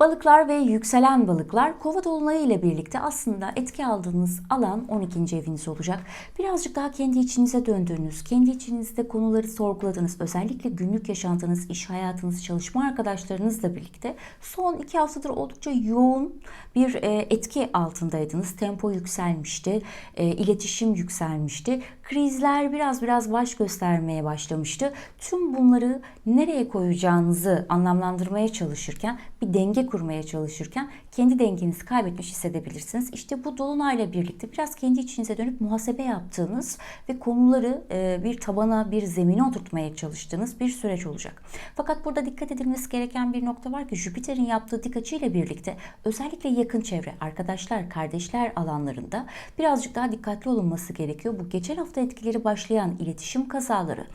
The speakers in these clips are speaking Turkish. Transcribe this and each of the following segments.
Balıklar ve yükselen balıklar kova dolunayı ile birlikte aslında etki aldığınız alan 12. eviniz olacak. Birazcık daha kendi içinize döndüğünüz, kendi içinizde konuları sorguladığınız, özellikle günlük yaşantınız, iş hayatınız, çalışma arkadaşlarınızla birlikte son iki haftadır oldukça yoğun bir e, etki altındaydınız. Tempo yükselmişti, e, iletişim yükselmişti. Krizler biraz biraz baş göstermeye başlamıştı. Tüm bunları nereye koyacağınızı anlamlandırmaya çalışırken bir denge kurmaya çalışırken kendi dengenizi kaybetmiş hissedebilirsiniz. İşte bu dolunayla birlikte biraz kendi içinize dönüp muhasebe yaptığınız ve konuları e, bir tabana, bir zemine oturtmaya çalıştığınız bir süreç olacak. Fakat burada dikkat edilmesi gereken bir nokta var ki Jüpiter'in yaptığı dik açıyla birlikte özellikle yakın çevre, arkadaşlar, kardeşler alanlarında birazcık daha dikkatli olunması gerekiyor. Bu geçen hafta etkileri başlayan iletişim kazaları,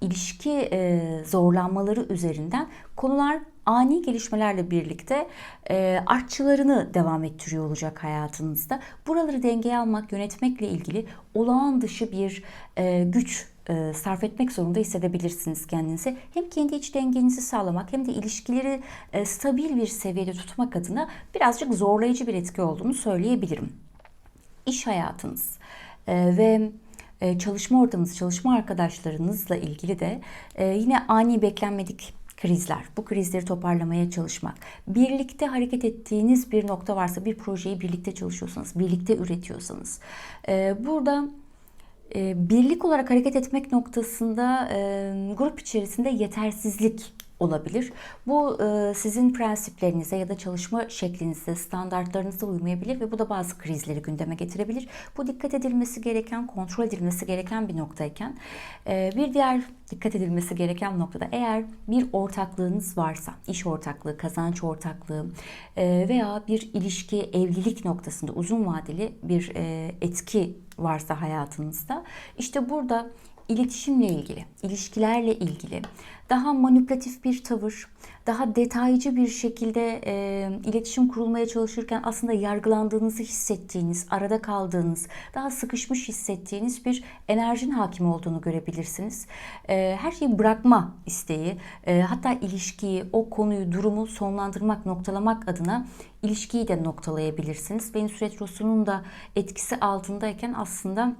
ilişki e, zorlanmaları üzerinden konular ani gelişmelerle birlikte e, artçılarını devam ettiriyor olacak hayatınızda. Buraları dengeye almak, yönetmekle ilgili olağan dışı bir e, güç e, sarf etmek zorunda hissedebilirsiniz kendinizi. Hem kendi iç dengenizi sağlamak hem de ilişkileri e, stabil bir seviyede tutmak adına birazcık zorlayıcı bir etki olduğunu söyleyebilirim. İş hayatınız e, ve e, çalışma ortamınız, çalışma arkadaşlarınızla ilgili de e, yine ani beklenmedik krizler, bu krizleri toparlamaya çalışmak, birlikte hareket ettiğiniz bir nokta varsa, bir projeyi birlikte çalışıyorsanız, birlikte üretiyorsanız, e, burada birlik olarak hareket etmek noktasında grup içerisinde yetersizlik olabilir. Bu e, sizin prensiplerinize ya da çalışma şeklinize, standartlarınıza uymayabilir ve bu da bazı krizleri gündeme getirebilir. Bu dikkat edilmesi gereken, kontrol edilmesi gereken bir noktayken e, bir diğer dikkat edilmesi gereken noktada eğer bir ortaklığınız varsa, iş ortaklığı, kazanç ortaklığı e, veya bir ilişki, evlilik noktasında uzun vadeli bir etki varsa hayatınızda işte burada iletişimle ilgili, ilişkilerle ilgili daha manipülatif bir tavır, daha detaycı bir şekilde e, iletişim kurulmaya çalışırken aslında yargılandığınızı hissettiğiniz, arada kaldığınız, daha sıkışmış hissettiğiniz bir enerjin hakim olduğunu görebilirsiniz. E, her şeyi bırakma isteği, e, hatta ilişkiyi, o konuyu, durumu sonlandırmak, noktalamak adına ilişkiyi de noktalayabilirsiniz. Venüs Retrosu'nun da etkisi altındayken aslında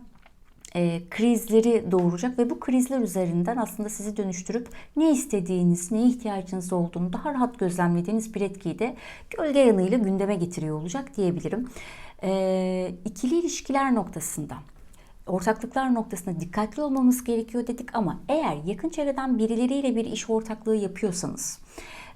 e, krizleri doğuracak ve bu krizler üzerinden aslında sizi dönüştürüp ne istediğiniz, neye ihtiyacınız olduğunu daha rahat gözlemlediğiniz bir etkiyi de gölge yanıyla gündeme getiriyor olacak diyebilirim. E, ikili ilişkiler noktasında ortaklıklar noktasında dikkatli olmamız gerekiyor dedik ama eğer yakın çevreden birileriyle bir iş ortaklığı yapıyorsanız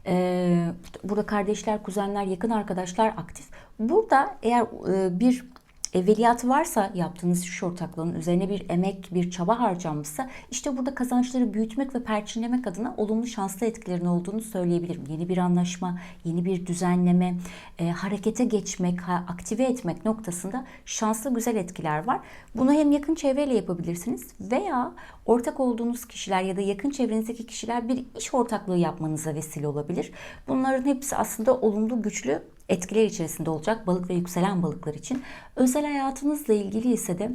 e, burada kardeşler, kuzenler, yakın arkadaşlar aktif. Burada eğer e, bir evveliyatı varsa yaptığınız iş ortaklığının üzerine bir emek, bir çaba harcanmışsa işte burada kazançları büyütmek ve perçinlemek adına olumlu şanslı etkilerin olduğunu söyleyebilirim. Yeni bir anlaşma, yeni bir düzenleme, e, harekete geçmek, aktive etmek noktasında şanslı güzel etkiler var. Bunu hem yakın çevreyle yapabilirsiniz veya ortak olduğunuz kişiler ya da yakın çevrenizdeki kişiler bir iş ortaklığı yapmanıza vesile olabilir. Bunların hepsi aslında olumlu, güçlü etkiler içerisinde olacak balık ve yükselen balıklar için. Özel hayatınızla ilgili ise de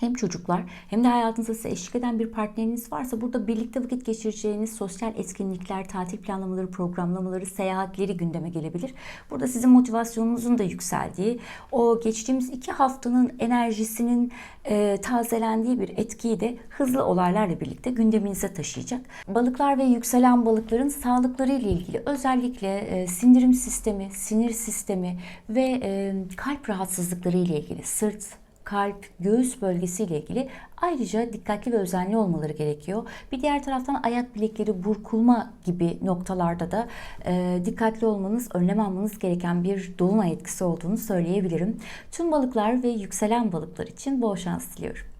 hem çocuklar hem de hayatınızda size eşlik eden bir partneriniz varsa burada birlikte vakit geçireceğiniz sosyal etkinlikler, tatil planlamaları, programlamaları, seyahatleri gündeme gelebilir. Burada sizin motivasyonunuzun da yükseldiği, o geçtiğimiz iki haftanın enerjisinin e, tazelendiği bir etkiyi de hızlı olaylarla birlikte gündeminize taşıyacak. Balıklar ve yükselen balıkların sağlıkları ile ilgili özellikle e, sindirim sistemi, sinir sistemi ve e, kalp rahatsızlıkları ile ilgili sırt, kalp, göğüs bölgesiyle ilgili ayrıca dikkatli ve özenli olmaları gerekiyor. Bir diğer taraftan ayak bilekleri burkulma gibi noktalarda da e, dikkatli olmanız, önlem almanız gereken bir dolunay etkisi olduğunu söyleyebilirim. Tüm balıklar ve yükselen balıklar için bol şans diliyorum.